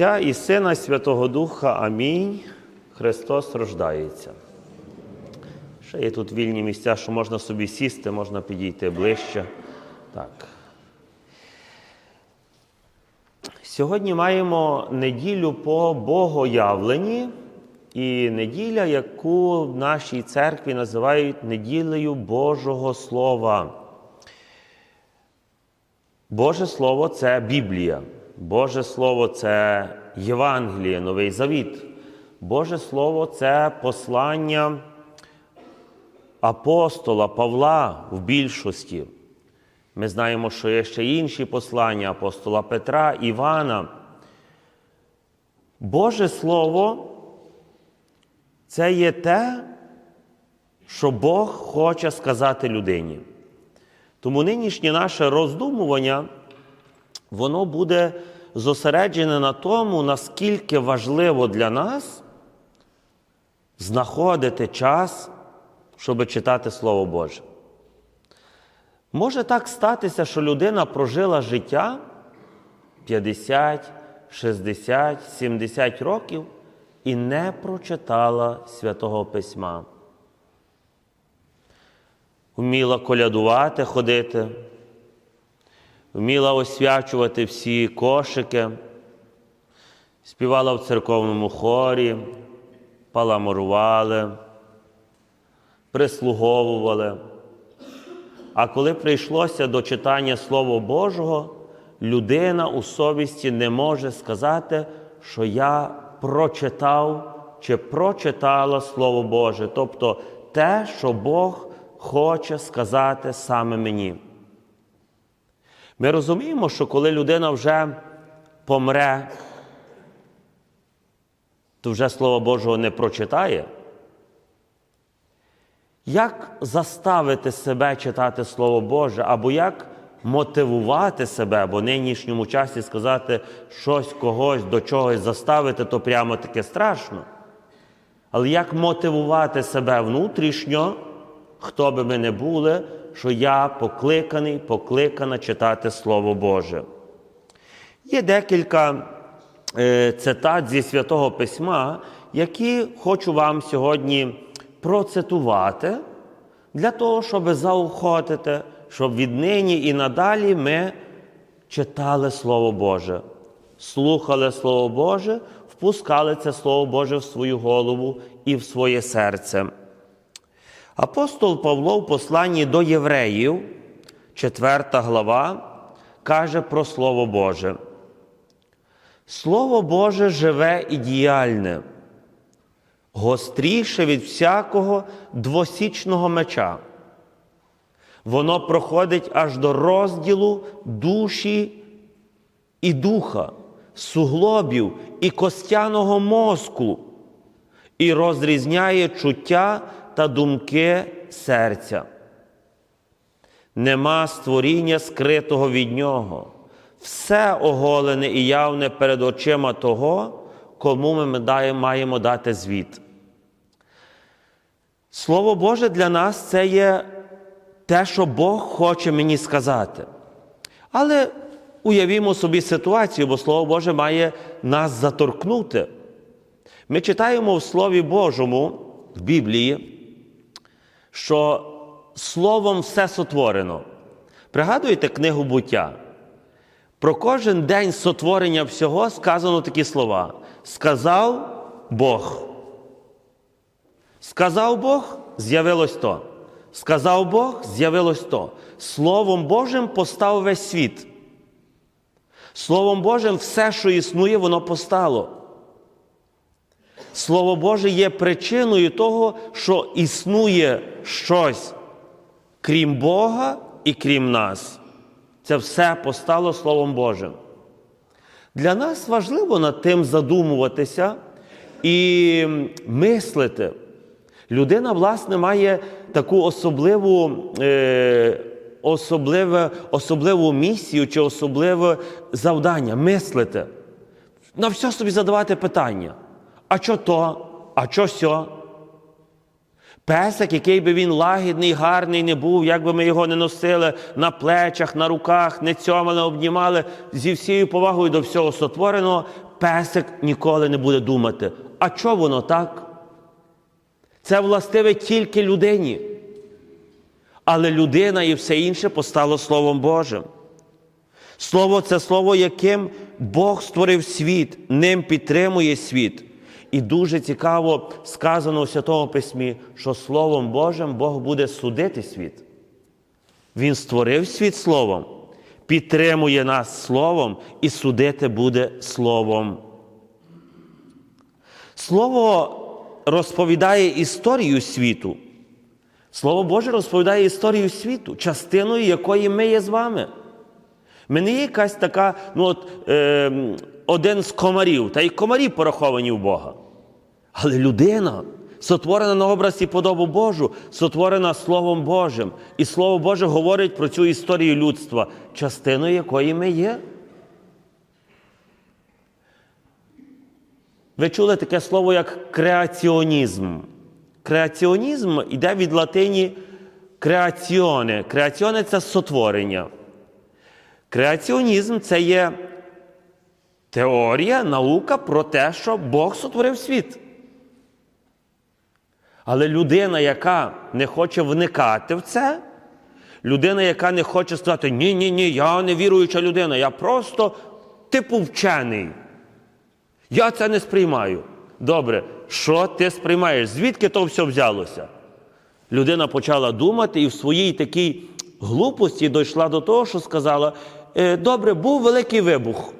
Отця і Сина, Святого Духа. Амінь. Христос рождається. Ще є тут вільні місця, що можна собі сісти, можна підійти ближче. Так. Сьогодні маємо неділю по Богоявленні і неділя, яку в нашій церкві називають неділею Божого Слова. Боже Слово це Біблія. Боже Слово це Євангеліє, Новий Завіт. Боже Слово це послання апостола Павла в більшості. Ми знаємо, що є ще інші послання апостола Петра, Івана. Боже Слово це є те, що Бог хоче сказати людині. Тому нинішнє наше роздумування, воно буде зосереджене на тому, наскільки важливо для нас знаходити час, щоб читати Слово Боже. Може так статися, що людина прожила життя 50, 60, 70 років і не прочитала Святого Письма. Вміла колядувати, ходити, вміла освячувати всі кошики, співала в церковному хорі, паламурували, прислуговували. А коли прийшлося до читання Слова Божого, людина у совісті не може сказати, що я прочитав чи прочитала Слово Боже, тобто те, що Бог хоче сказати саме мені. Ми розуміємо, що коли людина вже помре, то вже Слово Божого не прочитає. Як заставити себе читати Слово Боже, або як мотивувати себе, бо в нинішньому часі сказати щось когось до чогось заставити, то прямо таке страшно. Але як мотивувати себе внутрішньо, хто би ми не були, що я покликаний, покликана читати Слово Боже? Є декілька е, цитат зі Святого Письма, які хочу вам сьогодні процитувати для того, щоб заохотити, щоб віднині і надалі ми читали Слово Боже, слухали Слово Боже, впускали це Слово Боже в свою голову і в своє серце. Апостол Павло в посланні до євреїв, 4 глава, каже про Слово Боже. Слово Боже живе і діяльне гостріше від всякого двосічного меча. Воно проходить аж до розділу душі і духа, суглобів і костяного мозку, і розрізняє чуття та думки серця. Нема створіння скритого від нього, все оголене і явне перед очима того, кому ми маємо дати звіт. Слово Боже для нас це є те, що Бог хоче мені сказати. Але уявімо собі ситуацію, бо Слово Боже має нас заторкнути. Ми читаємо в Слові Божому в Біблії, що Словом все сотворено. Пригадуєте книгу буття? Про кожен день сотворення всього сказано такі слова. Сказав Бог. Сказав Бог, з'явилось то. Сказав Бог, з'явилось то. Словом Божим постав весь світ. Словом Божим все, що існує, воно постало. Слово Боже є причиною того, що існує щось, крім Бога і крім нас. Це все постало Словом Божим. Для нас важливо над тим задумуватися і мислити. Людина, власне, має таку особливу е, особливе, особливу місію чи особливе завдання мислити. На все собі задавати питання. А що то, а що сьо? Песик, який би він лагідний, гарний не був, як би ми його не носили на плечах, на руках, не цьомали, обнімали зі всією повагою до всього сотвореного, песик ніколи не буде думати, а чого воно так? Це властиве тільки людині. Але людина і все інше постало Словом Божим. Слово це слово, яким Бог створив світ, ним підтримує світ. І дуже цікаво сказано у Святому Письмі, що Словом Божим Бог буде судити світ. Він створив світ Словом, підтримує нас Словом і судити буде Словом. Слово розповідає історію світу. Слово Боже розповідає історію світу, частиною якої ми є з вами. Ми не є якась така, ну от е, один з комарів, та й комарі пораховані в Бога. Але людина, сотворена на образ і подобу Божу, сотворена Словом Божим. І Слово Боже говорить про цю історію людства, частиною якої ми є. Ви чули таке слово, як креаціонізм. Креаціонізм йде від латині креаціоне. Креаціоне це сотворення. Креаціонізм це є теорія, наука про те, що Бог сотворив світ. Але людина, яка не хоче вникати в це, людина, яка не хоче сказати, ні, ні, ні, я не віруюча людина, я просто типу вчений. Я це не сприймаю. Добре, що ти сприймаєш? Звідки то все взялося? Людина почала думати і в своїй такій глупості дійшла до того, що сказала: «Е, добре, був великий вибух.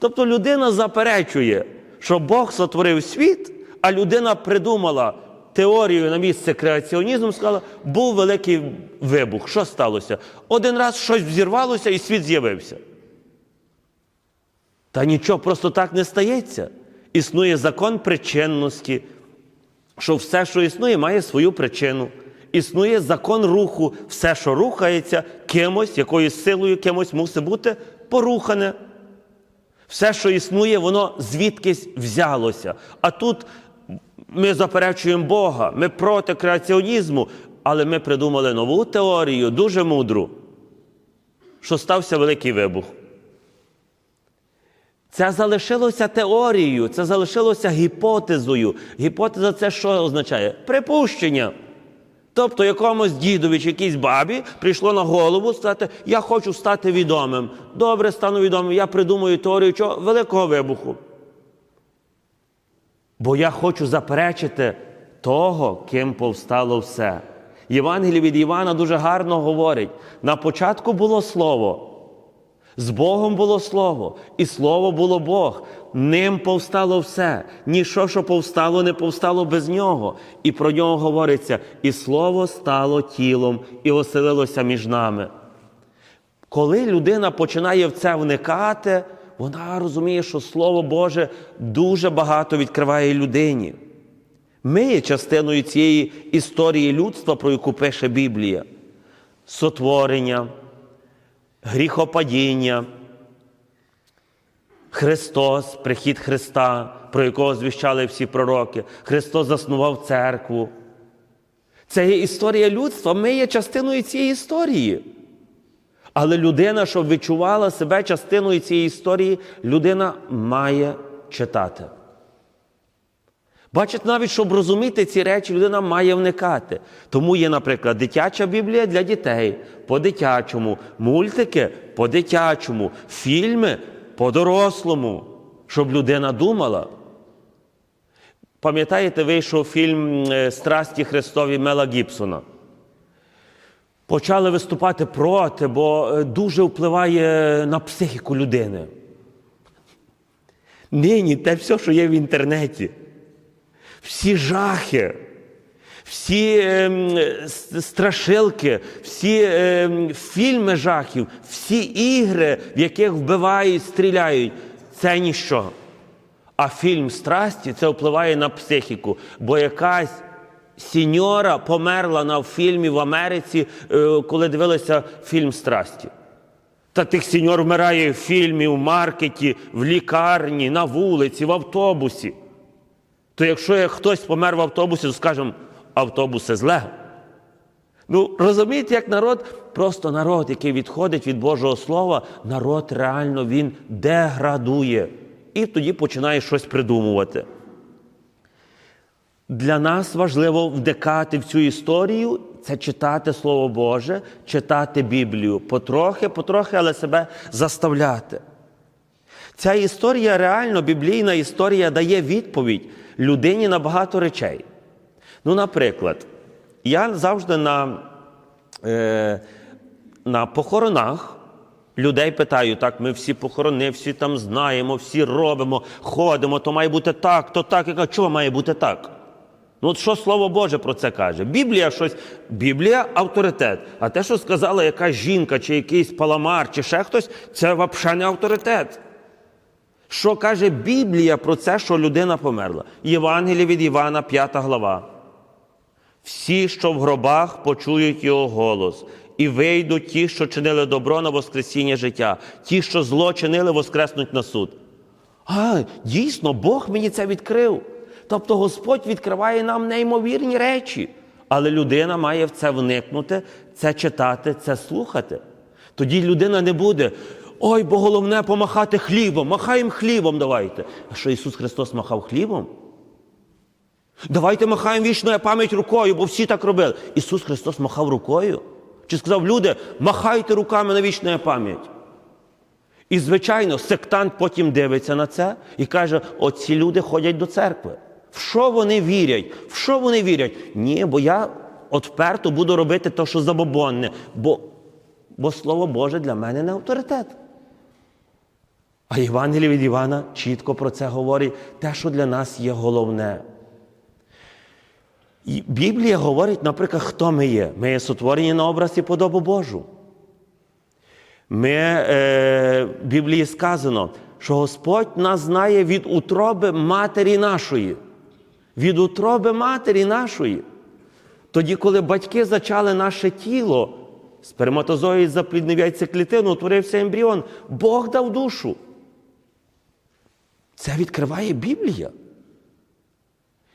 Тобто людина заперечує, що Бог сотворив світ, а людина придумала теорію на місце креаціонізму, сказала, був великий вибух. Що сталося? Один раз щось взірвалося і світ з'явився. Та нічого просто так не стається. Існує закон причинності, що все, що існує, має свою причину. Існує закон руху, все, що рухається, кимось, якоюсь силою, кимось мусить бути порухане. Все, що існує, воно звідкись взялося. А тут ми заперечуємо Бога, ми проти креаціонізму, але ми придумали нову теорію, дуже мудру, що стався великий вибух. Це залишилося теорією, це залишилося гіпотезою. Гіпотеза це що означає? Припущення. Тобто якомусь дідові чи якійсь бабі прийшло на голову сказати, я хочу стати відомим. Добре, стану відомим, я придумаю теорію чого? великого вибуху. Бо я хочу заперечити того, ким повстало все. Євангеліє від Івана дуже гарно говорить: на початку було слово. З Богом було Слово, і Слово було Бог. Ним повстало все. Ніщо, що повстало, не повстало без нього. І про нього говориться: і Слово стало тілом і оселилося між нами. Коли людина починає в це вникати, вона розуміє, що Слово Боже дуже багато відкриває людині. Ми є частиною цієї історії людства, про яку пише Біблія. Сотворення гріхопадіння, Христос, прихід Христа, про якого звіщали всі пророки. Христос заснував церкву. Це є історія людства. Ми є частиною цієї історії. Але людина, щоб відчувала себе частиною цієї історії, людина має читати. Бачите, навіть щоб розуміти ці речі, людина має вникати. Тому є, наприклад, дитяча Біблія для дітей по-дитячому, мультики по-дитячому, фільми по-дорослому, щоб людина думала. Пам'ятаєте, вийшов фільм е, Страсті Христові Мела Гібсона. Почали виступати проти, бо е, дуже впливає на психіку людини. Нині те все, що є в інтернеті всі жахи, всі е, страшилки, всі е, фільми жахів, всі ігри, в яких вбивають, стріляють, це ніщо. А фільм страсті це впливає на психіку, бо якась сіньора померла на фільмі в Америці, е, коли дивилися фільм страсті. Та тих сіньор вмирає в фільмі, в маркеті, в лікарні, на вулиці, в автобусі. То якщо як хтось помер в автобусі, то скажемо, автобуси зле. Ну, розумієте, як народ, просто народ, який відходить від Божого Слова, народ реально він деградує. І тоді починає щось придумувати. Для нас важливо вдикати в цю історію, це читати Слово Боже, читати Біблію. Потрохи, потрохи, але себе заставляти. Ця історія реально, біблійна історія дає відповідь людині на багато речей. Ну, наприклад, я завжди на, е, на похоронах людей питаю, так, ми всі похорони, всі там знаємо, всі робимо, ходимо, то має бути так, то так. Я кажу, чого має бути так? Ну, от що Слово Боже про це каже? Біблія щось, Біблія авторитет. А те, що сказала якась жінка, чи якийсь паламар, чи ще хтось, це взагалі не авторитет. Що каже Біблія про це, що людина померла? Євангеліє від Івана, 5 глава. Всі, що в гробах, почують його голос, і вийдуть ті, що чинили добро на Воскресіння життя, ті, що зло чинили, воскреснуть на суд. А, дійсно, Бог мені це відкрив. Тобто Господь відкриває нам неймовірні речі. Але людина має в це вникнути, це читати, це слухати. Тоді людина не буде. Ой, бо головне помахати хлібом, махаємо хлібом давайте. А що Ісус Христос махав хлібом? Давайте махаємо вічною пам'ять рукою, бо всі так робили. Ісус Христос махав рукою. Чи сказав, люди, махайте руками на вічну пам'ять. І, звичайно, сектант потім дивиться на це і каже: оці люди ходять до церкви. В що вони вірять? В що вони вірять? Ні, бо я от буду робити те, що забобонне, бо, бо Слово Боже для мене не авторитет. А Євангеліє від Івана чітко про це говорить, те, що для нас є головне. І Біблія говорить, наприклад, хто ми є. Ми є сотворені на образ і подобу Божу. Ми, е, в Біблії сказано, що Господь нас знає від утроби матері нашої. Від утроби матері нашої. Тоді, коли батьки зачали наше тіло, сперматозоїд запліднив яйцеклітину, утворився ембріон, Бог дав душу. Це відкриває Біблія.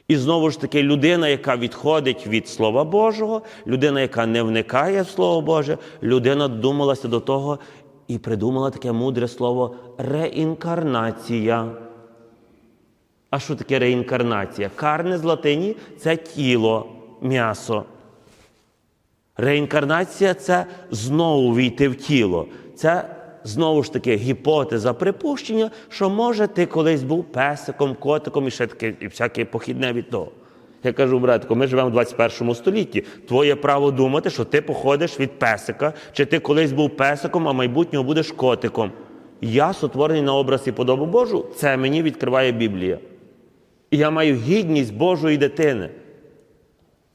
І знову ж таки, людина, яка відходить від Слова Божого, людина, яка не вникає в Слово Боже, людина додумалася до того і придумала таке мудре слово реінкарнація. А що таке реінкарнація? Карне з латині це тіло, м'ясо. Реінкарнація це знову війти в тіло. Це знову ж таки гіпотеза припущення, що може ти колись був песиком, котиком і ще таке, і всяке похідне від того. Я кажу, братко, ми живемо в 21 столітті. Твоє право думати, що ти походиш від песика, чи ти колись був песиком, а майбутнього будеш котиком. Я сотворений на образ і подобу Божу, це мені відкриває Біблія. І я маю гідність Божої дитини.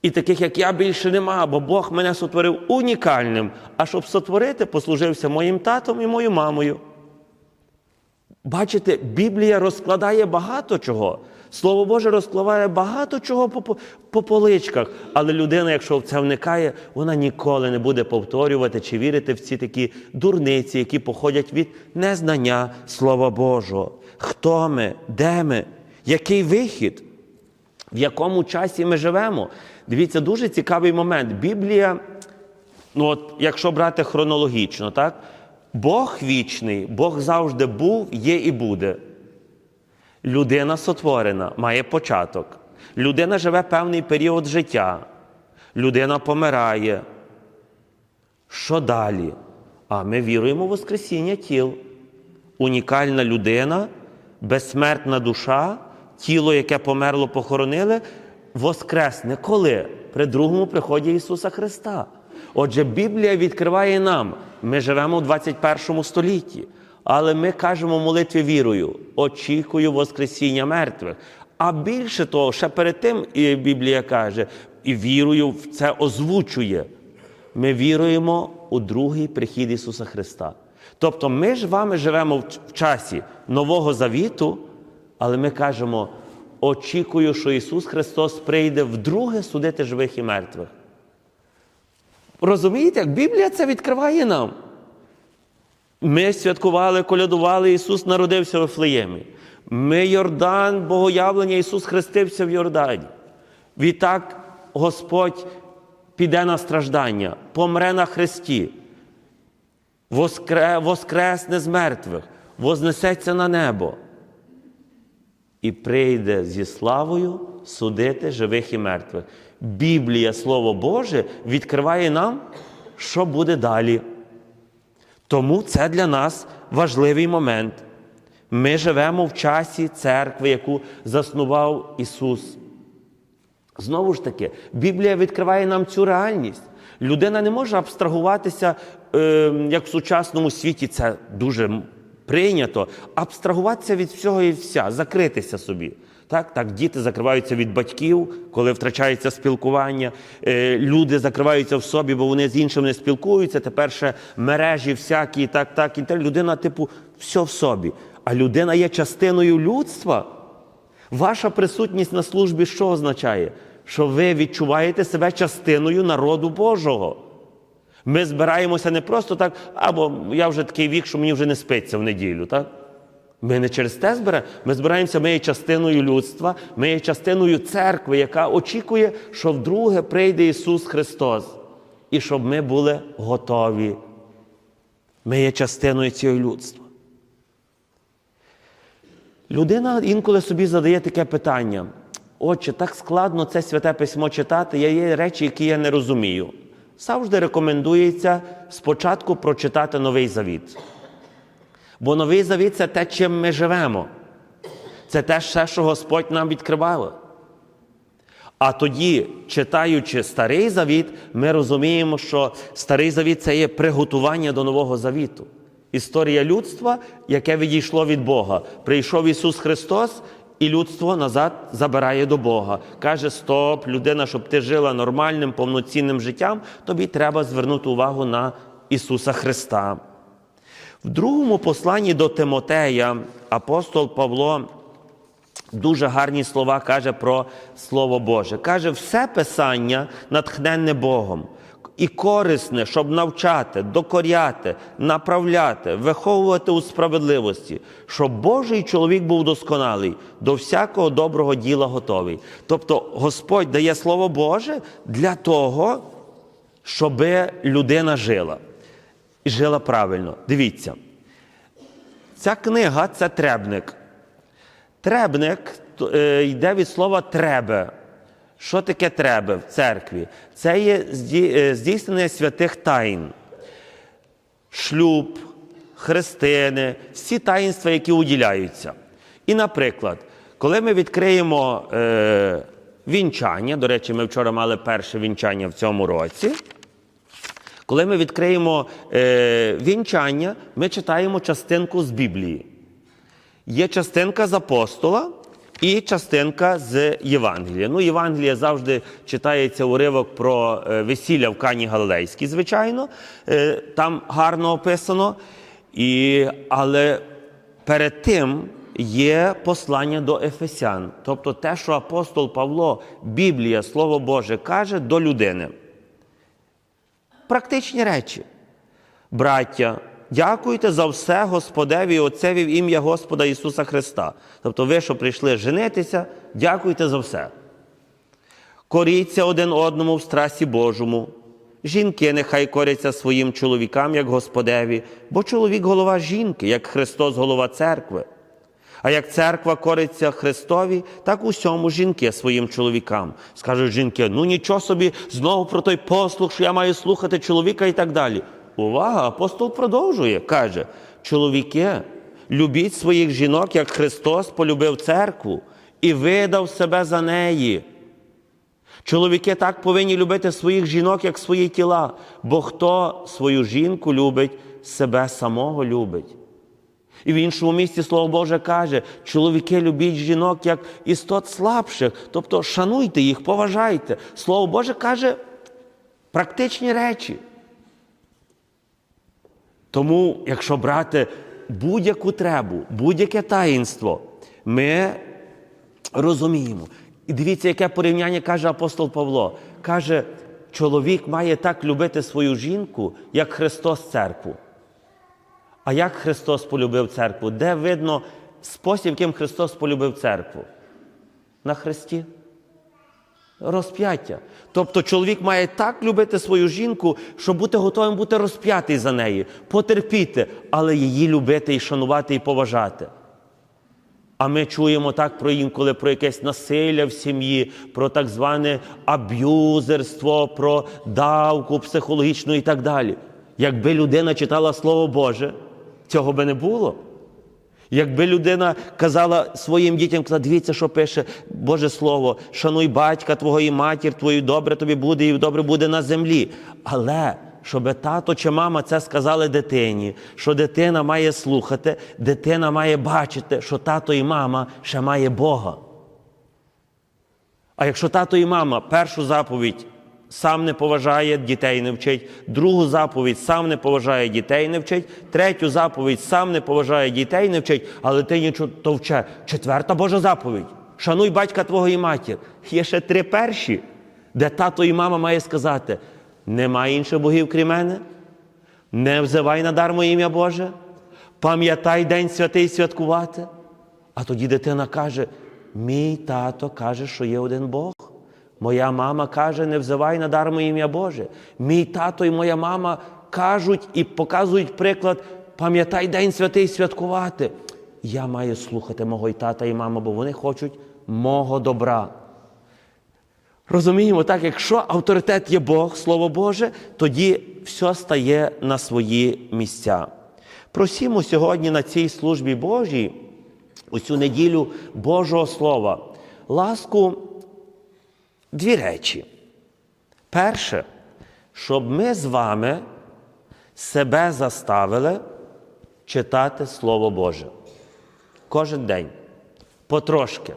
І таких, як я, більше нема, бо Бог мене сотворив унікальним. А щоб сотворити, послужився моїм татом і моєю мамою. Бачите, Біблія розкладає багато чого. Слово Боже розкладає багато чого по, по поличках. Але людина, якщо в це вникає, вона ніколи не буде повторювати чи вірити в ці такі дурниці, які походять від незнання Слова Божого. Хто ми? Де ми? Який вихід? В якому часі ми живемо? Дивіться, дуже цікавий момент. Біблія, ну от якщо брати хронологічно, так? Бог вічний, Бог завжди був, є і буде. Людина сотворена, має початок. Людина живе певний період життя. Людина помирає. Що далі? А ми віруємо в Воскресіння тіл. Унікальна людина, безсмертна душа, тіло, яке померло, похоронили, воскресне. Коли? При другому приході Ісуса Христа. Отже, Біблія відкриває нам, ми живемо в 21 столітті, але ми кажемо молитві вірою, очікую Воскресіння мертвих. А більше того, ще перед тим і Біблія каже, і вірою в це озвучує. Ми віруємо у другий прихід Ісуса Христа. Тобто ми ж вами живемо в часі Нового Завіту, але ми кажемо, очікую, що Ісус Христос прийде вдруге судити живих і мертвих. Розумієте, як Біблія це відкриває нам? Ми святкували, колядували, Ісус народився в Вифлеємі. Ми Йордан, Богоявлення, Ісус хрестився в Йордані. Відтак Господь піде на страждання, помре на хресті, воскресне з мертвих, вознесеться на небо і прийде зі славою судити живих і мертвих. Біблія, Слово Боже, відкриває нам, що буде далі. Тому це для нас важливий момент. Ми живемо в часі церкви, яку заснував Ісус. Знову ж таки, Біблія відкриває нам цю реальність. Людина не може абстрагуватися, е, як в сучасному світі це дуже прийнято, абстрагуватися від всього і вся, закритися собі. Так, так, діти закриваються від батьків, коли втрачається спілкування. Е, люди закриваються в собі, бо вони з іншими не спілкуються. Тепер ще мережі всякі, так, так. І так. Людина, типу, все в собі. А людина є частиною людства. Ваша присутність на службі що означає? Що ви відчуваєте себе частиною народу Божого. Ми збираємося не просто так, або я вже такий вік, що мені вже не спиться в неділю. так? Ми не через те збираємо, ми збираємося, ми є частиною людства, ми є частиною церкви, яка очікує, що вдруге прийде Ісус Христос. І щоб ми були готові. Ми є частиною цього людства. Людина інколи собі задає таке питання: Отче, так складно це святе письмо читати, є, є речі, які я не розумію. Завжди рекомендується спочатку прочитати Новий Завіт. Бо Новий Завіт це те, чим ми живемо. Це те, що Господь нам відкривав. А тоді, читаючи Старий Завіт, ми розуміємо, що Старий Завіт це є приготування до Нового Завіту. Історія людства, яке відійшло від Бога. Прийшов Ісус Христос, і людство назад забирає до Бога. Каже: Стоп, людина, щоб ти жила нормальним, повноцінним життям, тобі треба звернути увагу на Ісуса Христа. В другому посланні до Тимотея апостол Павло дуже гарні слова каже про Слово Боже. Каже, все писання натхненне Богом і корисне, щоб навчати, докоряти, направляти, виховувати у справедливості, щоб Божий чоловік був досконалий, до всякого доброго діла готовий. Тобто Господь дає Слово Боже для того, щоб людина жила. І жила правильно. Дивіться. Ця книга це требник. Требник е, йде від слова требе. Що таке требе в церкві? Це є е, здійснення святих тайн. Шлюб, хрестини, всі таїнства, які уділяються. І, наприклад, коли ми відкриємо е, вінчання, до речі, ми вчора мали перше вінчання в цьому році. Коли ми відкриємо е, вінчання, ми читаємо частинку з Біблії. Є частинка з апостола і частинка з Євангелія. Ну, Євангелія завжди читається уривок про е, весілля в Кані Галилейській, звичайно. Е, там гарно описано. І, але перед тим є послання до Ефесян. Тобто те, що апостол Павло, Біблія, Слово Боже, каже до людини. Практичні речі. Браття, дякуйте за все Господеві і Отцеві в ім'я Господа Ісуса Христа. Тобто ви, що прийшли женитися, дякуйте за все. Коріться один одному в страсі Божому. Жінки нехай коряться своїм чоловікам, як Господеві, бо чоловік голова жінки, як Христос голова церкви. А як церква кориться Христові, так усьому жінки своїм чоловікам. Скажуть жінки, ну нічого собі, знову про той послух, що я маю слухати чоловіка і так далі. Увага, апостол продовжує, каже: чоловіки, любіть своїх жінок, як Христос полюбив церкву і видав себе за неї. Чоловіки так повинні любити своїх жінок, як свої тіла, бо хто свою жінку любить, себе самого любить. І в іншому місці Слово Боже каже, чоловіки любіть жінок як істот слабших, тобто шануйте їх, поважайте. Слово Боже каже практичні речі. Тому, якщо брати будь-яку требу, будь-яке таїнство, ми розуміємо. І дивіться, яке порівняння каже апостол Павло. Каже, чоловік має так любити свою жінку, як Христос церкву. А як Христос полюбив церкву? Де видно спосіб, яким Христос полюбив церкву? На Христі? Розп'яття. Тобто чоловік має так любити свою жінку, щоб бути готовим бути розп'ятий за неї, потерпіти, але її любити і шанувати і поважати. А ми чуємо так про інколи про якесь насилля в сім'ї, про так зване аб'юзерство, про давку психологічну і так далі. Якби людина читала Слово Боже, цього би не було. Якби людина казала своїм дітям, казала, дивіться, що пише Боже Слово, шануй батька твого і матір твою, добре тобі буде і добре буде на землі. Але щоб тато чи мама це сказали дитині, що дитина має слухати, дитина має бачити, що тато і мама ще має Бога. А якщо тато і мама першу заповідь сам не поважає, дітей не вчить, другу заповідь сам не поважає, дітей не вчить, третю заповідь сам не поважає, дітей не вчить, але ти нічого то вче. Четверта Божа заповідь. Шануй батька твого і матір. Є ще три перші, де тато і мама має сказати: немає інших богів, крім мене, не взивай на дар моє ім'я Боже, пам'ятай день святий святкувати. А тоді дитина каже: мій тато каже, що є один Бог. Моя мама каже, не взивай на дар моє ім'я Боже. Мій тато і моя мама кажуть і показують приклад, пам'ятай день святий святкувати. Я маю слухати мого і тата і мама, бо вони хочуть мого добра. Розуміємо, так, якщо авторитет є Бог, Слово Боже, тоді все стає на свої місця. Просімо сьогодні на цій службі Божій, у цю неділю Божого Слова, ласку дві речі. Перше, щоб ми з вами себе заставили читати Слово Боже. Кожен день. Потрошки.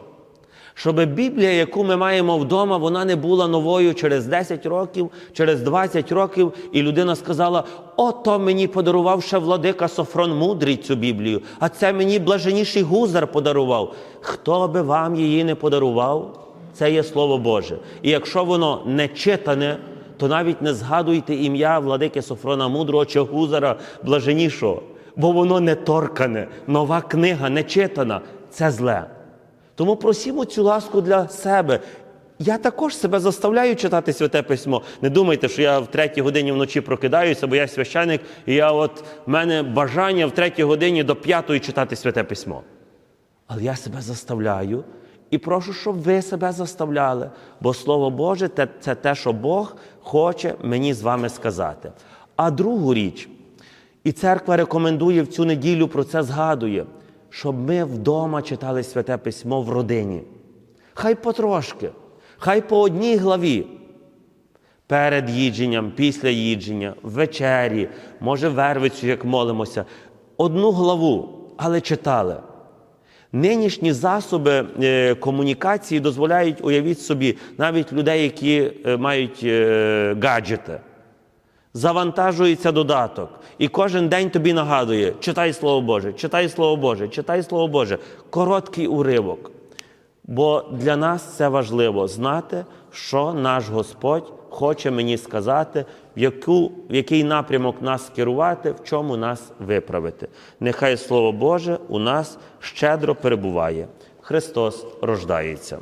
Щоб Біблія, яку ми маємо вдома, вона не була новою через 10 років, через 20 років, і людина сказала: ото мені подарував ще владика Софрон Мудрий цю Біблію, а це мені блаженіший гузар подарував. Хто би вам її не подарував, це є Слово Боже. І якщо воно не читане, то навіть не згадуйте ім'я владики Софрона Мудрого чи Гузара блаженішого, бо воно не торкане, нова книга не читана. Це зле. Тому просімо цю ласку для себе. Я також себе заставляю читати святе письмо. Не думайте, що я в третій годині вночі прокидаюся, бо я священик, і я от в мене бажання в третій годині до п'ятої читати святе письмо. Але я себе заставляю і прошу, щоб ви себе заставляли, бо Слово Боже це те, що Бог хоче мені з вами сказати. А другу річ, і церква рекомендує в цю неділю про це згадує, щоб ми вдома читали святе письмо в родині. Хай потрошки, хай по одній главі. Перед їдженням, після їдження, ввечері, може, вервицю, як молимося, одну главу, але читали. Нинішні засоби е, комунікації дозволяють, уявіть собі, навіть людей, які е, мають е, гаджети. Завантажується додаток, і кожен день тобі нагадує: читай Слово Боже, читай Слово Боже, читай Слово Боже. Короткий уривок. Бо для нас це важливо знати, що наш Господь хоче мені сказати, в, яку, в який напрямок нас керувати, в чому нас виправити. Нехай Слово Боже у нас щедро перебуває. Христос рождається.